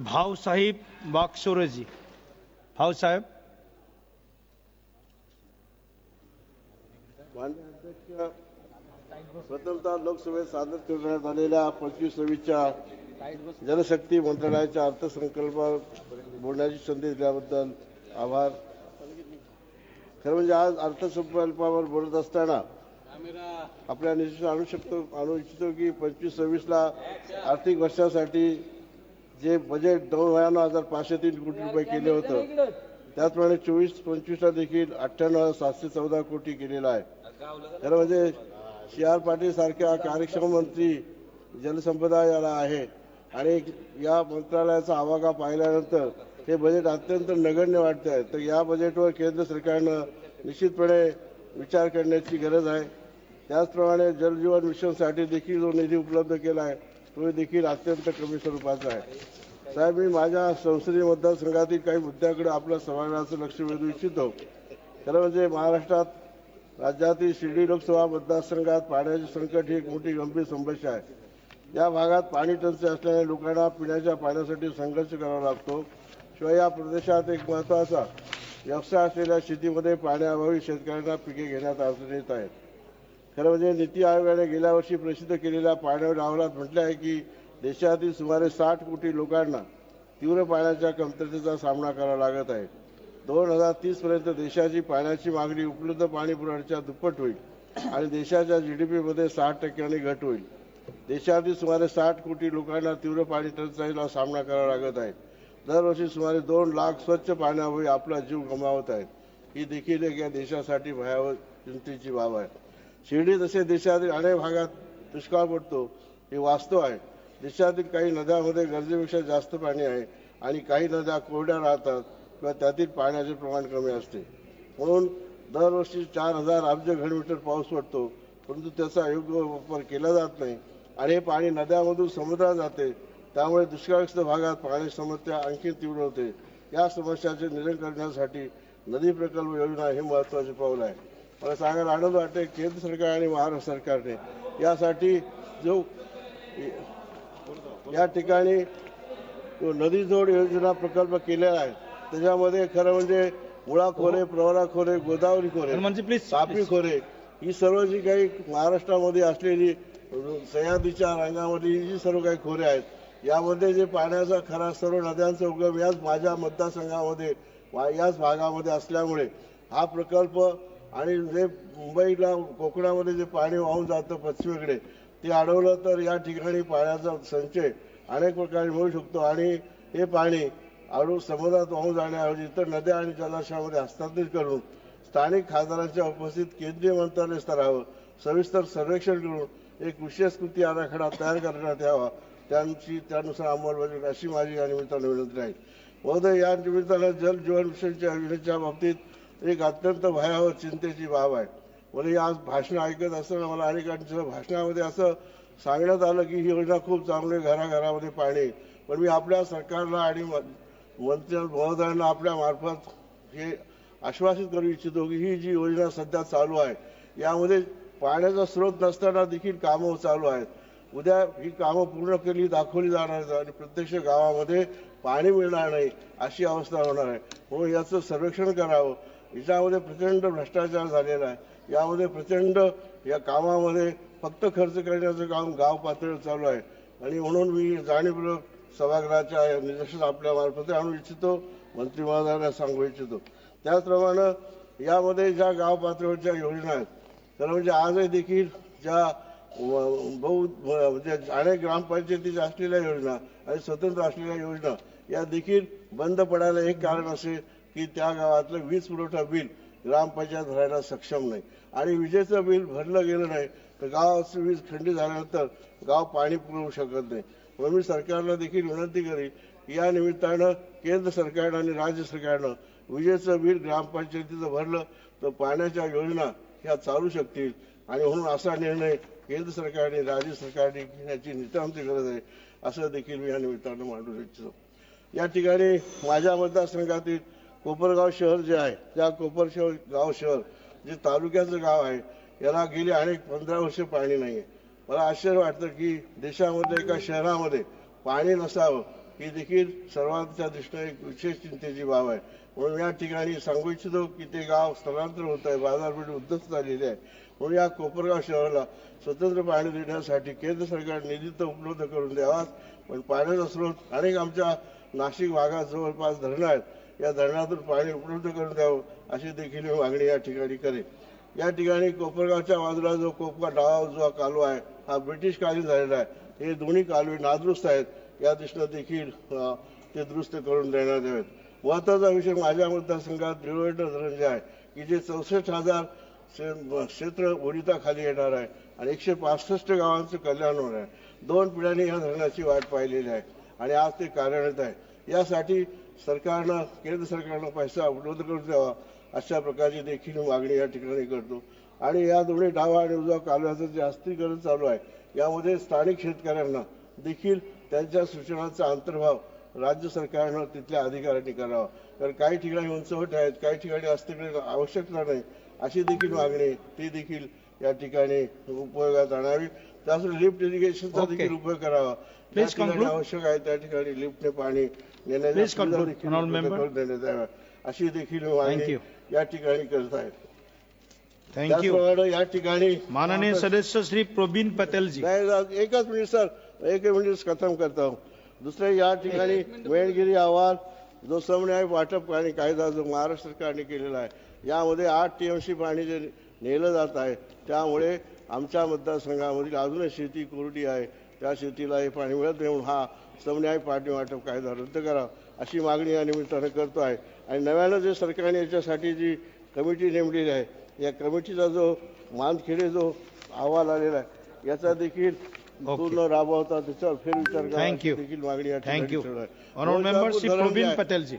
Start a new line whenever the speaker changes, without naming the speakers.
भाऊसाहेब वाकसोरजी. भाऊसाहेब
माननीय प्रथमतः लोकसभेत सादर करण्यात आलेल्या पंचवीस सव्वीसच्या जनशक्ती मंत्रालयाच्या अर्थसंकल्पावर बोलण्याची संधी दिल्याबद्दल आभार. खरं म्हणजे आज अर्थसंकल्पावर बोलत असताना आपल्या निश्चित आणू शकतो आणू इच्छितो की पंचवीस सव्वीसला आर्थिक वर्षासाठी जे बजेट नव्याण्णव हजार पाचशे तीन कोटी रुपये केले होतं. त्याचप्रमाणे चोवीस पंचवीसला देखील अठ्ठ्याण्णव हजार सातशे चौदा कोटी केलेला आहे. खरं म्हणजे सी आर पाटील सारख्या कार्यक्षम मंत्री जलसंपदा याला आहे. आणि या मंत्रालयाचा आवाका पाहिल्यानंतर हे बजेट अत्यंत नगण्य वाटतं आहे. तर या बजेटवर केंद्र सरकारनं निश्चितपणे विचार करण्याची गरज आहे. त्याचप्रमाणे जलजीवन मिशनसाठी देखील जो निधी उपलब्ध केला आहे तो देखील अत्यंत कमी स्वरूपाचा आहे. साहेब मी माझ्या संसदीय मतदारसंघातील काही मुद्द्याकडे आपल्या सभागृहाचं लक्ष वेधू इच्छितो. खरं म्हणजे महाराष्ट्रात राज्यातील शिर्डी लोकसभा मतदारसंघात पाण्याचे संकट ही एक मोठी गंभीर समस्या आहे. या भागात पाणी टंचाई असल्याने लोकांना पिण्याच्या पाण्यासाठी संघर्ष करावा लागतो. शिवाय या प्रदेशात एक महत्त्वाचा व्यवसाय असलेल्या शेतीमध्ये पाण्याअभावी शेतकऱ्यांना पिके घेण्यात अडचण येत आहेत. खरं म्हणजे नीती आयोगाने गेल्या वर्षी प्रसिद्ध केलेल्या पाण्यावर अहवालात म्हटलं आहे की देशातील सुमारे साठ कोटी लोकांना तीव्र पाण्याच्या कमतरतेचा सामना करावा लागत आहे. दोन हजार तीसपर्यंत देशाची पाण्याची मागणी उपलब्ध पाणी पुरवठ्याच्या दुप्पट होईल आणि देशाच्या जी डी पीमध्ये साठ टक्क्यांनी घट होईल. देशातील सुमारे साठ कोटी लोकांना तीव्र पाणी टंचाईला सामना करावा लागत आहे. दरवर्षी सुमारे दोन लाख स्वच्छ पाण्यामुळे आपला जीव गमावत आहेत ही देखील एक या देशासाठी भयावह चिंतेची बाब आहे. शिर्डी तसे देशातील अनेक भागात दुष्काळ पडतो हे वास्तव आहे. देशातील काही नद्यांमध्ये गरजेपेक्षा जास्त पाणी आहे आणि काही नद्या कोरड्या राहतात किंवा त्यातील पाण्याचे प्रमाण कमी असते. म्हणून दरवर्षी चार हजार अब्ज घनमीटर पाऊस पडतो परंतु त्याचा योग्य वापर केला जात नाही आणि हे पाणी नद्यामधून समुद्रात जाते. त्यामुळे दुष्काळग्रस्त भागात पाणी समस्या आणखी तीव्र होते. या समस्याचे निरण करण्यासाठी नदी प्रकल्प योजना हे महत्त्वाचे पाऊल आहे. मला सांगायला आनंद वाटते केंद्र सरकार आणि महाराष्ट्र सरकारने. यासाठी जो या ठिकाणी जो नदी जोड योजना प्रकल्प केलेला आहे त्याच्यामध्ये खरं म्हणजे मुळा खोरे प्रवरा खोरे गोदावरी खोरे
हनुमानजी प्लीज
तापी खोरे ही सर्व जी काही महाराष्ट्रामध्ये असलेली सह्याद्रीच्या रंगामध्ये जी सर्व काही खोरे आहेत यामध्ये जे पाण्याचा खरा सर्व नद्यांचा उगम याच माझ्या मतदारसंघामध्ये याच भागामध्ये असल्यामुळे हा प्रकल्प आणि जे मुंबईला कोकणामध्ये जे पाणी वाहून जातं पश्चिमेकडे ते अडवलं तर या ठिकाणी पाण्याचा संचय अनेक प्रकारे मिळू शकतो. आणि हे पाणी अडू समुद्रात वाहून जाण्याऐवजी इतर नद्या आणि जलाशयामध्ये हस्तांतरित करून स्थानिक खासदारांच्या उपस्थित केंद्रीय मंत्रालय स्तरावर सविस्तर सर्वेक्षण करून एक विशेष कृती आराखडा तयार करण्यात यावा. त्यांची त्यानुसार अंमलबजावणी अशी माझी या निमित्तानं विनंती आहे. महोदय या निमित्तानं जल जीवन मिशनच्या योजनेच्या बाबतीत एक अत्यंत भयावह चिंतेची बाब आहे. म्हणजे आज भाषण ऐकत असताना मला अनेकांच्या भाषणामध्ये असं सांगण्यात आलं की ही योजना खूप चांगली आहे, घराघरामध्ये पाणी पण मी आपल्या सरकारला आणि मंत्री महोदयांना आपल्या मार्फत हे आश्वासित करू इच्छितो की ही जी योजना सध्या चालू आहे यामध्ये पाण्याचा स्रोत नसताना देखील कामं चालू आहेत. उद्या ही कामं पूर्ण केली दाखवली जाणार आणि प्रत्यक्ष गावामध्ये पाणी मिळणार नाही अशी अवस्था होणार आहे. म्हणून याचं सर्वेक्षण करावं. याच्यामध्ये प्रचंड भ्रष्टाचार झालेला आहे. यामध्ये प्रचंड या कामामध्ये फक्त खर्च करण्याचं काम गाव पातळीवर चालू आहे. आणि म्हणून मी जाणीवपूर्वक सभागृहाच्या या निदर्शन आपल्या मार्फत आणू इच्छितो मंत्रिमंडळाला सांगू इच्छितो. त्याचप्रमाणे यामध्ये ज्या गाव पातळीवरच्या योजना आहेत तर म्हणजे आजही देखील ज्या बहु म्हणजे अनेक ग्रामपंचायतीच्या असलेल्या योजना आणि स्वतंत्र असलेल्या योजना या देखील बंद पडायला एक कारण असेल की त्या गावातलं वीज पुरवठा बिल ग्रामपंचायत भरायला सक्षम नाही. आणि विजेचं बिल भरलं गेलं नाही तर गावाचं वीज खंडित झाल्यानंतर गाव पाणी पुरवू शकत नाही. म्हणून मी सरकारला देखील विनंती करी की या निमित्तानं केंद्र सरकारनं आणि राज्य सरकारनं विजेचं बिल ग्रामपंचायतीचं भरलं तर पाण्याच्या योजना ह्या चालू शकतील. आणि म्हणून असा निर्णय केंद्र सरकारने राज्य सरकारने घेण्याची नितांत गरज आहे असं देखील मी या निमित्तानं मांडू इच्छितो. या ठिकाणी माझ्या मतदारसंघातील कोपरगाव शहर जे आहे त्या कोपर शहर गाव शहर जे तालुक्याचं गाव आहे याला गेली अनेक पंधरा वर्ष पाणी नाही आहे मला आश्चर्य वाटतं की देशामध्ये एका शहरामध्ये पाणी नसावं ही देखील सर्वांच्या दृष्टीने एक विशेष चिंतेची बाब आहे. म्हणून या ठिकाणी सांगू इच्छितो की ते गाव स्थलांतर होत आहे बाजारपेठ उद्धस्त झालेली आहे. म्हणून या कोपरगाव शहराला स्वतंत्र पाणी देण्यासाठी केंद्र सरकार निधी तर उपलब्ध करून द्यावा. पण पाण्याचा स्रोत अनेक आमच्या नाशिक भागात जवळपास धरणं आहेत. या धरणातून पाणी उपलब्ध करून द्यावं अशी देखील मी मागणी या ठिकाणी करेन. या ठिकाणी कोपरगावच्या बाजूला जो कोपका डावा जो कालवा आहे हा ब्रिटिश कालीन झालेला आहे. हे दोन्ही कालवे नादुरुस्त आहेत या दृष्टीनं देखील ते दुरुस्त करून देण्यात यावेत. महत्त्वाचा विषय माझ्या मतदारसंघात निळवंडर धरण जे आहे की जे चौसष्ट हजार क्षेत्र ओरिताखाली येणार आहे आणि एकशे पासष्ट गावांचं कल्याण होणार आहे. दोन पिढ्यांनी या धरणाची वाट पाहिलेली आहे आणि आज ते कार्यान्वित आहे. यासाठी सरकारनं केंद्र सरकारनं पैसा उपलब्ध करून द्यावा अशा प्रकारची देखील मागणी या ठिकाणी करतो. आणि या दोन्ही डावा आणि उजवा कालव्याचं जे चालू आहे यामध्ये स्थानिक शेतकऱ्यांना देखील त्यांच्या सूचनांचा अंतर्भाव राज्य सरकारनं तिथल्या अधिकाऱ्यांनी करावा. कारण काही ठिकाणी उंचवट आहेत काही ठिकाणी अस्थिकरण आवश्यकता नाही अशी देखील मागणी ती देखील या ठिकाणी उपयोगात आणावी. त्यासाठी लिफ्ट इरिगेशनचा
Okay.
देखील उपयोग करावा
Please
ज्या ठिकाणी
conclude.
आवश्यक आहे त्या ठिकाणी लिफ्टने पाणी नेण्याच्या
Please
सुविधा
conclude,
देखील
honorable
उपलब्ध
member.
करून देण्यात याव्या अशी देखील मागणी
you.
या ठिकाणी करत आहेत
थँक यू
त्याचप्रमाणे या ठिकाणी
माननीय सदस्य श्री प्रोबिन पटेल जी
नाही नाही, एकच मिनिट सर एक मिनिट खतम करता हूं दुसरे या ठिकाणी वेळगिरी अहवाल जो समन्याय वाटप आणि कायदा जो महाराष्ट्र सरकारने केलेला आहे यामध्ये आठ टीएमसी पाणी जे नेलं जात आहे त्यामुळे आमच्या मतदारसंघामधील अजूनही शेती कोरडी आहे. त्या शेतीला हे पाणी मिळत नाही म्हणून हा समन्याय पाणी वाटप कायदा रद्द करावा अशी मागणी या निमित्तानं करतो आहे. आणि नव्यानं जे सरकारने याच्यासाठी जी कमिटी नेमलेली आहे या कमिटीचा जो मानखेडे जो अहवाल आलेला आहे याचा देखील पूर्ण राबवता त्याच्यावर फेरविचार देखील मागणी या ठिकाणी
थँक यू
ठेवणार आहे.
ऑनरेबल मेंबर श्री
धरण
जे